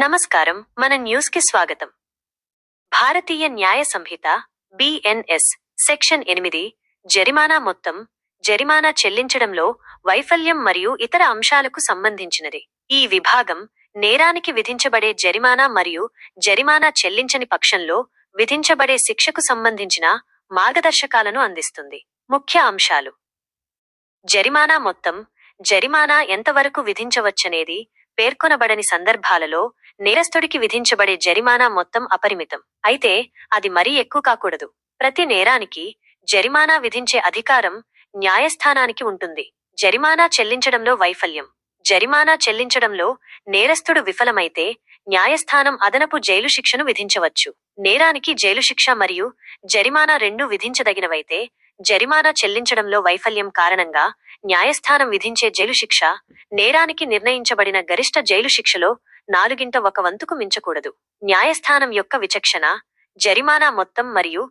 నమస్కారం. మన న్యూస్కి స్వాగతం. భారతీయ న్యాయ సంహిత బిఎన్ఎస్ సెక్షన్ ఎనిమిది జరిమానా మొత్తం జరిమానా చెల్లించడంలో వైఫల్యం మరియు ఇతర అంశాలకు సంబంధించినది. ఈ విభాగం నేరానికి విధించబడే జరిమానా మరియు జరిమానా చెల్లించని పక్షంలో విధించబడే శిక్షకు సంబంధించిన మార్గదర్శకాలను అందిస్తుంది. ముఖ్య అంశాలు. జరిమానా మొత్తం జరిమానా ఎంతవరకు విధించవచ్చనేది పేర్కొనబడని సందర్భాలలో నేరస్తుడికి విధించబడే జరిమానా మొత్తం అపరిమితం. అయితే అది మరీ ఎక్కువ కాకూడదు. ప్రతి నేరానికి జరిమానా విధించే అధికారం న్యాయస్థానానికి ఉంటుంది. జరిమానా చెల్లించడంలో వైఫల్యం. జరిమానా చెల్లించడంలో నేరస్తుడు విఫలమైతే న్యాయస్థానం అదనపు జైలు శిక్షను విధించవచ్చు. నేరానికి జైలు శిక్ష మరియు జరిమానా రెండూ విధించదగినవైతే జరిమానా చెల్లించడంలో వైఫల్యం కారణంగా న్యాయస్థానం విధించే జైలు శిక్ష నేరానికి నిర్ణయించబడిన గరిష్ట జైలు శిక్షలో నాలుగింట ఒక వంతుకు మించకూడదు. న్యాయస్థానం యొక్క విచక్షణ జరిమానా మొత్తం మరియు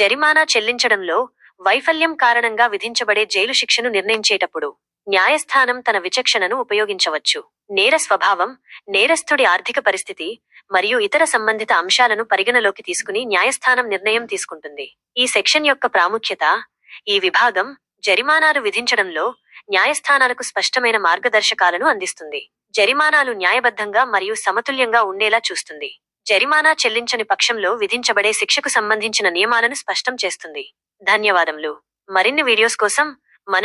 జరిమానా చెల్లించడంలో వైఫల్యం కారణంగా విధించబడే జైలు శిక్షను నిర్ణయించేటప్పుడు న్యాయస్థానం తన విచక్షణను ఉపయోగించవచ్చు. నేర స్వభావం నేరస్థుడి ఆర్థిక పరిస్థితి మరియు ఇతర సంబంధిత అంశాలను పరిగణలోకి తీసుకుని న్యాయస్థానం నిర్ణయం తీసుకుంటుంది. ఈ సెక్షన్ యొక్క ప్రాముఖ్యత ఈ విభాగం జరిమానాలు విధించడంలో న్యాయస్థానాలకు స్పష్టమైన మార్గదర్శకాలను అందిస్తుంది. జరిమానాలు న్యాయబద్ధంగా మరియు సమతుల్యంగా ఉండేలా చూస్తుంది. జరిమానా చెల్లించని పక్షంలో విధించబడే శిక్షకు సంబంధించిన నియమాలను స్పష్టం చేస్తుంది. ధన్యవాదములు. మరిన్ని వీడియోస్ కోసం